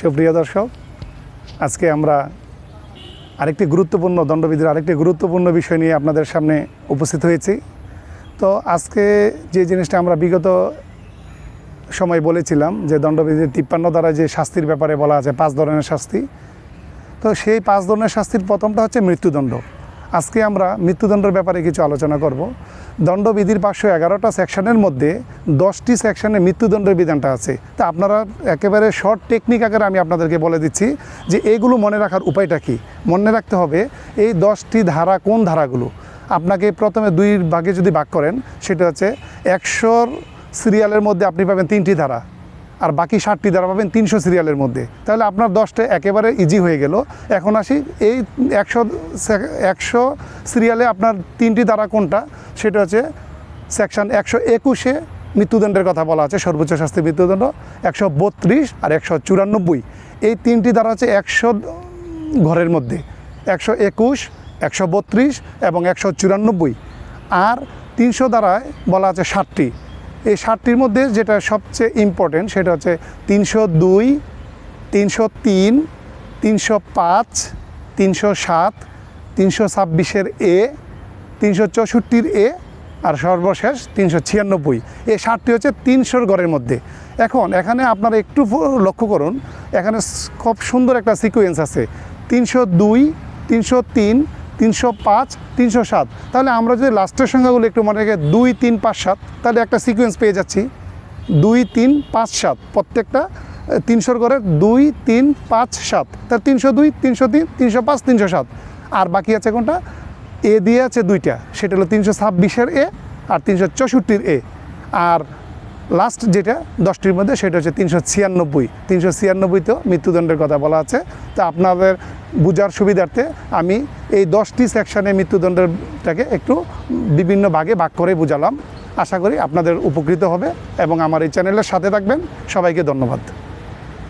সুপ্রিয় দর্শক, আজকে আমরা আরেকটি গুরুত্বপূর্ণ, দণ্ডবিধির আরেকটি গুরুত্বপূর্ণ বিষয় নিয়ে আপনাদের সামনে উপস্থিত হয়েছি। তো আজকে যে জিনিসটা আমরা বিগত সময় বলেছিলাম, যে দণ্ডবিধির তিপ্পান্ন দ্বারা যে শাস্তির ব্যাপারে বলা আছে, পাঁচ ধরনের শাস্তি, তো সেই পাঁচ ধরনের শাস্তির প্রথমটা হচ্ছে মৃত্যুদণ্ড। আজকে আমরা মৃত্যুদণ্ডের ব্যাপারে কিছু আলোচনা করব। দণ্ডবিধির পাঁচশো এগারোটা সেকশনের মধ্যে দশটি সেকশনে মৃত্যুদণ্ডের বিধানটা আছে। তা আপনারা একেবারে শর্ট টেকনিক আকারে আমি আপনাদেরকে বলে দিচ্ছি যে এগুলো মনে রাখার উপায়টা কি? মনে রাখতে হবে এই দশটি ধারা কোন ধারাগুলো? আপনাকে প্রথমে দুই ভাগে যদি ভাগ করেন, সেটা হচ্ছে একশোর সিরিয়ালের মধ্যে আপনি পাবেন তিনটি ধারা। আর বাকি ষাটটি দ্বারা পাবেন তিনশো সিরিয়ালের মধ্যে। তাহলে আপনার দশটা একেবারে ইজি হয়ে গেল। এখন আসি, এই একশো একশো সিরিয়ালে আপনার তিনটি দ্বারা কোনটা? সেটা হচ্ছে সেকশন একশো একুশে মৃত্যুদণ্ডের কথা বলা আছে, সর্বোচ্চ শাস্তি মৃত্যুদণ্ড, একশো বত্রিশ আর একশো চুরানব্বই। এই তিনটি দ্বারা হচ্ছে একশো ঘরের মধ্যে, একশো একুশ, একশো বত্রিশ এবং একশো চুরানব্বই। আর তিনশো দ্বারায় বলা আছে ষাটটি। এই ষাটটির মধ্যে যেটা সবচেয়ে ইম্পর্টেন্ট সেটা হচ্ছে তিনশো দুই, তিনশো তিন, তিনশো পাঁচ, তিনশো সাত, তিনশো ছাব্বিশের এ, তিনশো চৌষট্টির এ, আর সর্বশেষ তিনশো ছিয়ানব্বই। এই ষাটটি হচ্ছে তিনশোর ঘরের মধ্যে। এখন এখানে আপনারা একটু লক্ষ্য করুন, এখানে খুব সুন্দর একটা সিকোয়েন্স আছে। তিনশো দুই, তিনশো তিন তিনশো পাঁচ, তিনশো সাত। তাহলে আমরা যদি লাস্টের সংখ্যাগুলো একটু মনে রেখে দুই, তিন, পাঁচ, সাত, তাহলে একটা সিকোয়েন্স পেয়ে যাচ্ছি। দুই, তিন, পাঁচ, সাত, প্রত্যেকটা তিনশোর ঘরে দুই, তিন, পাঁচ, সাত। তার তিনশো দুই, তিনশো তিন, তিনশো পাঁচ, তিনশো সাত। আর বাকি আছে কোনটা? এ দিয়ে আছে দুইটা। সেটা হলো তিনশো ছাব্বিশের এ আর তিনশো চৌষট্টির এ। আর লাস্ট যেটা দশটির মধ্যে সেটা হচ্ছে তিনশো ছিয়ানব্বই। তিনশো ছিয়ানব্বইতেও মৃত্যুদণ্ডের কথা বলা আছে। তা আপনাদের বোঝার সুবিধার্থে আমি এই দশটি সেকশনে মৃত্যুদণ্ডটাকে একটু বিভিন্ন ভাগে ভাগ করে বুঝালাম। আশা করি আপনাদের উপকৃত হবে এবং আমার এই চ্যানেলের সাথে থাকবেন। সবাইকে ধন্যবাদ।